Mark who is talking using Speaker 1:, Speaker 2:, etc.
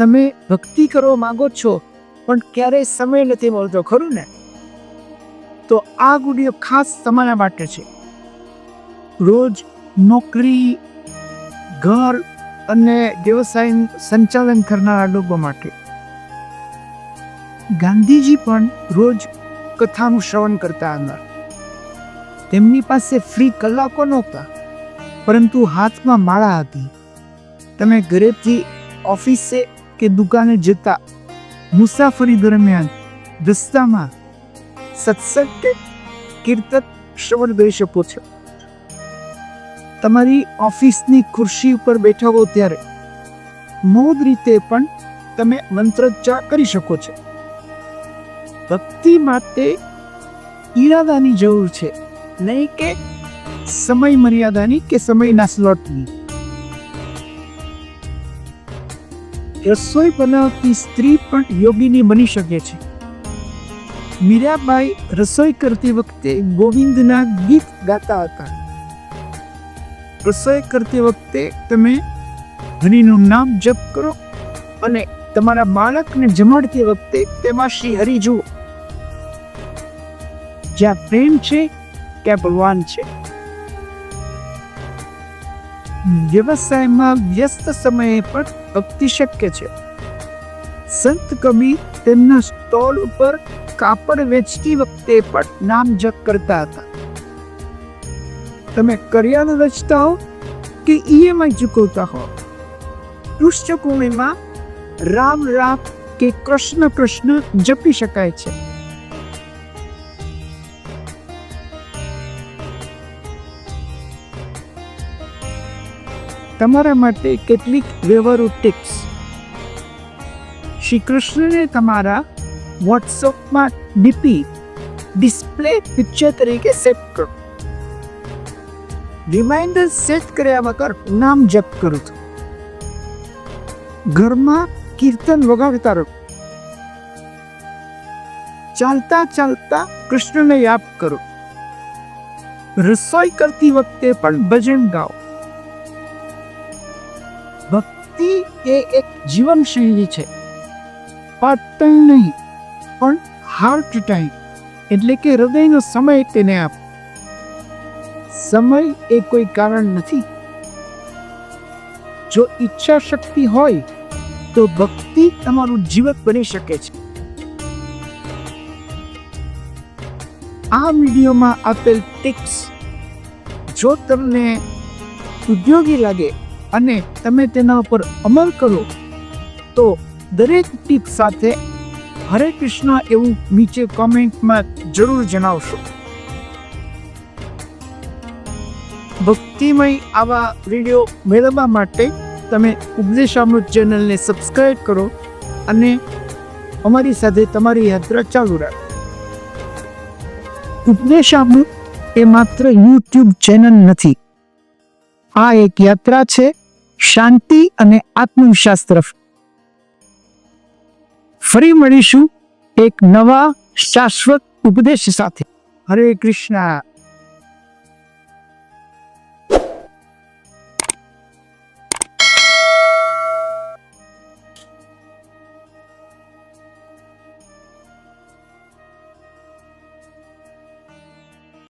Speaker 1: તમે ભક્તિ કરવા માંગો છો, પણ ક્યારેય સમય નથી મળતો, ખરું ને? તો આ ગુડિયો ખાસ તમારા માટે છે. રોજ નોકરી, ઘર અને વ્યવસાય સંચાલન કરનારા લોકો માટે. ગાંધીજી પણ રોજ કથાનું શ્રવણ કરતા હતા. તેમની પાસે ફ્રી કલાકો નહોતા, પરંતુ હાથમાં માળા હતી. તમે ઘરેથી ઓફિસે કે દુકાને જતા મુસાફરી દરમિયાન રસ્તામાં સત્સંગ કે કીર્તન શ્રવણ કરી શકો છો. તમારી ઓફિસની ખુરશી ઉપર બેઠા હો ત્યારે મૌન રીતે પણ તમે મંત્રોચ્ચાર કરી શકો છો. ભક્તિ માટે ઈરાદાની જરૂર છે. નહીં કે સમય મર્યાદાની કે સમયના સ્લોટની. રસોઈ બનાવતી સ્ત્રી પણ યોગીની બની શકે છે. મીરાબાઈ રસોઈ કરતી વખતે ગોવિંદના ગીત ગાતા હતા. રસોઈ કરતી વખતે તમે હરિનું નામ જપ કરો અને તમારા બાળકને જમાડતી વખતે તેમાં શ્રી હરિ જુઓ. જ્યાં પ્રેમ છે, ત્યાં ભગવાન છે. વ્યવસાયમાં વ્યસ્ત સમયે પણ ભક્તિ શક્ય છે. સંત કબીર તેમના સ્ટોલ ઉપર કાપડ વેચતી વખતે પણ નામ જપ કરતા હતા. તમે કરિયાણું વેચતા હો કે ઈએમઆઈ ચૂકવતા હો? પૃષ્ઠભૂમિમાં રામ રામ કે કૃષ્ણ કૃષ્ણ જપી શકાય છે. તમારા માટે કેટલીક વ્યવહારુ ટિપ્સ. શ્રી કૃષ્ણને તમારા વોટ્સઅપમાં ડીપી ડિસ્પ્લે પિક્ચર તરીકે સેટ કરો. રિમાઇન્ડર સેટ કર્યા વગર નામ જપ કરો. ઘરમાં કીર્તન વગાડતા રહો. ચાલતા ચાલતા કૃષ્ણને યાદ કરો. રસોઈ કરતી વખતે પણ ભજન ગાઓ. ભક્તિ એ એક જીવનશૈલી છે. પાર્ટ નહીં, પણ હાર્ટ ટાઈમ એટલે કે હૃદયનો સમય તેને આપ. સમય એ કોઈ કારણ નથી. જો ઈચ્છા શક્તિ હોય, તો ભક્તિ તમારું જીવન બની શકે છે. આ વિડીયોમાં આપેલ ટિપ્સ જો તમને ઉદ્યોગી લાગે અને તમે તેના ઉપર અમલ કરો. તો દરેક ટીપ સાથે હરે કૃષ્ણ એવું નીચે કોમેન્ટમાં જરૂર જણાવશો. ભક્તિમય આવા વીડિયો મેળવવા માટે તમે ઉપદેશામૃત ચેનલને સબસ્ક્રાઇબ કરો અને અમારી સાથે તમારી યાત્રા ચાલુ રાખો. ઉપદેશામૃત એ માત્ર યુટ્યુબ ચેનલ નથી. આ એક યાત્રા છે શાંતિ અને આત્મવિશ્વાસ તરફ. ફરી મળીશું એક નવા શાશ્વત ઉપદેશ સાથે. હરે કૃષ્ણ.